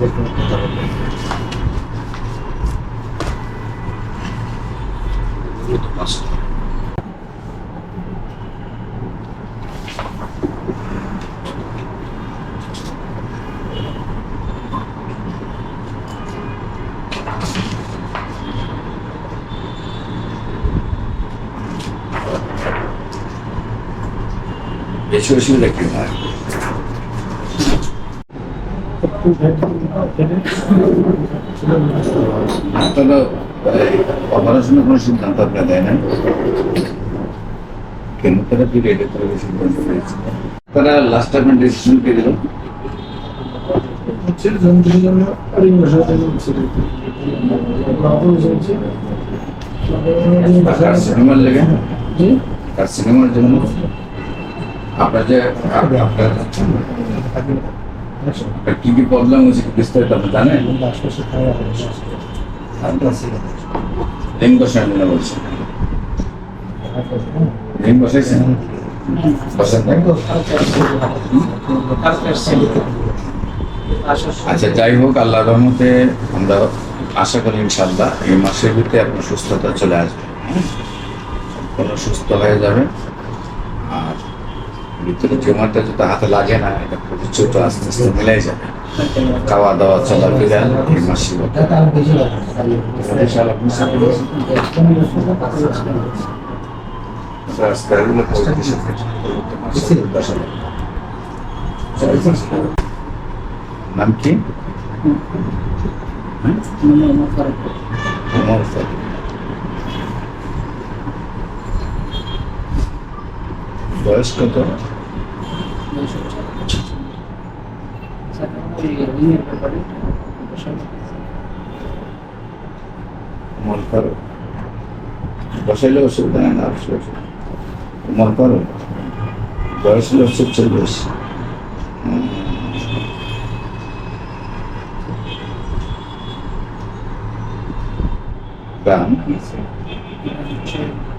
喋ってもらろうと。ました。別所集落がある。আপনারা অপারেশনের কোনো সিদ্ধান্ত আপনারা দেয় না কেমোথেরাপি রেডিওথেরাপি সিদ্ধান্ত নিয়েছে তারা লাস্ট টাইম ডিসিশন কে দিল? হচ্ছে জন্তুর জন্য রিং বসাতে হচ্ছে। কার্সিনোমার লেগে? জি? কার্সিনোমার জন্য? আপনার যে আপনার কি কি প্রবলেম হয়েছে? বিস্তারিত আপনি জানেন? আশপাশে খাওয়া হয় রিং বসার জন্য বলছে। রিং বসাইছেন বসান নাই? আচ্ছা যাই হোক আল্লাহ রহমতে আমরা আশা করি ইনশাল্লাহ এই মাসের ভিতরে আপনার সুস্থতা চলে আসবে। হ্যাঁ? সুস্থ হয়ে যাবে। আর ভিতরে জমাটা যদি হাতে লাগে না এটা ছোট আস্তে আস্তে মিলাই যাবে খাওয়া দাওয়া চলাফেরা পরিচিত পরিচিত লাগে। নাম কি? ওমর ফারুক। বয়স কত ওমর ফারুক বসাইলে অসুবিধা হয় না অবশ্যই অসুবিধা। ওমর ফারুক বয়স হলো চল্লিশ গ্রাম মুসাফির তুমি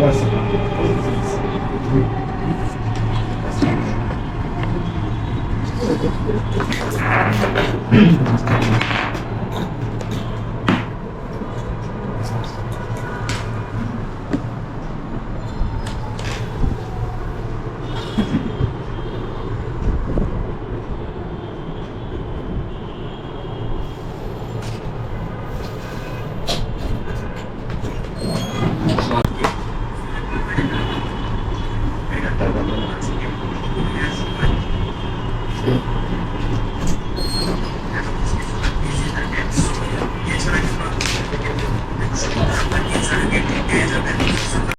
conversa. Thank